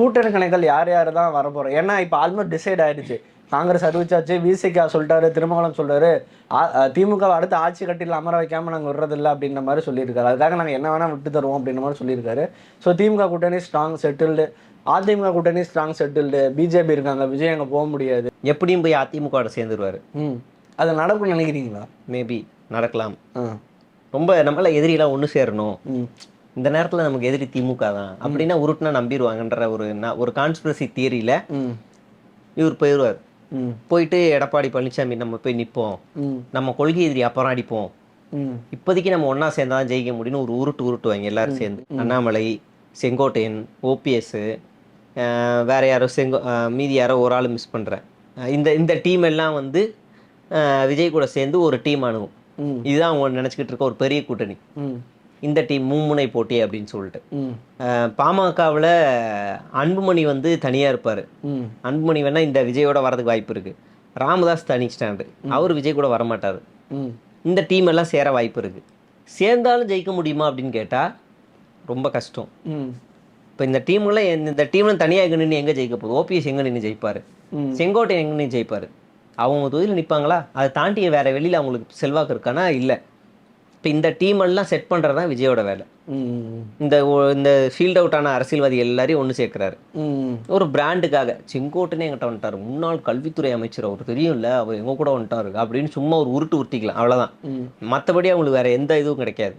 கூட்டணி கணக்குகள் யார் யார் தான் வர போகிறோம் ஏன்னா இப்போ ஆல்மோஸ்ட் டிசைட் ஆயிடுச்சு. காங்கிரஸ் அறிவிச்சாச்சு விசிகா சொல்லிட்டாரு திருமங்கலம் சொல்றாரு. திமுக அடுத்து ஆட்சி கட்டில அமர வைக்காம நாங்கள் விடுறதில்ல அப்படின்ற மாதிரி சொல்லியிருக்காரு. அதுக்காக நாங்கள் என்ன வேணா விட்டு தருவோம் அப்படின்ற மாதிரி சொல்லியிருக்காரு. ஸோ திமுக கூட்டணி ஸ்ட்ராங் செட்டில்டு அதிமுக கூட்டணி ஸ்ட்ராங் செட்டில்டு பிஜேபி இருக்காங்க விஜய் அங்கே போக முடியாது. எப்படியும் போய் அதிமுகவோட சேர்ந்துருவாரு. ம். அது நடக்கும்னு நினைக்கிறீங்களா? மேபி நடக்கலாம். ரொம்ப நம்மளால எதிரியெல்லாம் ஒன்று சேரணும். ம். இந்த நேரத்தில் நமக்கு எதிரி திமுக தான். அப்படின்னா உருட்டுனா நம்பிடுவாங்கன்ற ஒரு ஒரு கான்ஸ்பிரசி தியரியில் இவர் போயிடுவார் போயிட்டு எடப்பாடி பழனிசாமி நம்ம போய் நிற்போம் நம்ம கொள்கை எதிரி அப்புறம் அடிப்போம். இப்போதைக்கு நம்ம ஒன்றா சேர்ந்தா தான் ஜெயிக்க முடியும்னு ஒரு உருட்டு உருட்டுவாங்க எல்லாரும் சேர்ந்து. அண்ணாமலை செங்கோட்டையன் ஓபிஎஸ்ஸு வேற யாரோ செங்கோ மீதி யாரோ ஒரு ஆள் மிஸ் பண்ணுறேன் இந்த இந்த டீம் எல்லாம் வந்து விஜய் கூட சேர்ந்து ஒரு டீம் அணுகும். இதுதான் அவங்க நினச்சிக்கிட்டு இருக்க ஒரு பெரிய கூட்டணி. இந்த டீம் மும்முனை போட்டி அப்படின்னு சொல்லிட்டு. பாமகவில் அன்புமணி வந்து தனியாக இருப்பார். அன்புமணி வேணால் இந்த விஜயோட வரதுக்கு வாய்ப்பு இருக்குது ராமதாஸ் தனி ஸ்டாண்டு அவர் விஜய் கூட வரமாட்டார். இந்த டீம் எல்லாம் சேர வாய்ப்பு இருக்குது சேர்ந்தாலும் ஜெயிக்க முடியுமா அப்படின்னு கேட்டால் ரொம்ப கஷ்டம். இப்போ இந்த டீம்ல இந்த டீம்ல தனியாக நின்று எங்கே ஜெயிக்க போகுது? ஓபிஎஸ் எங்கே நின்று ஜெயிப்பார். செங்கோட்டை எங்கே நின்று ஜெயிப்பார்? அவங்க தொகுதியில் நிற்பாங்களா அதை தாண்டி வேற வெளியில் அவங்களுக்கு செல்வாக்கு இருக்கானா? இல்லை. இப்போ இந்த டீம் எல்லாம் செட் பண்ணுறது தான் விஜயோட வேலை. இந்த இந்த ஃபீல்ட் அவுட் ஆன அரசியல்வாதி எல்லாரையும் ஒன்று சேர்க்குறாரு. ஒரு பிராண்டுக்காக செங்கோட்டனே எங்கிட்ட வந்துட்டார். முன்னாள் கல்வித்துறை அமைச்சர் அவர் தெரியும்ல அவர் எங்க கூட வந்துட்டாரு அப்படின்னு சும்மா ஒரு உருட்டு உருட்டிக்கலாம். அவ்வளோதான் மற்றபடி அவங்களுக்கு வேற எந்த இதுவும் கிடைக்காது.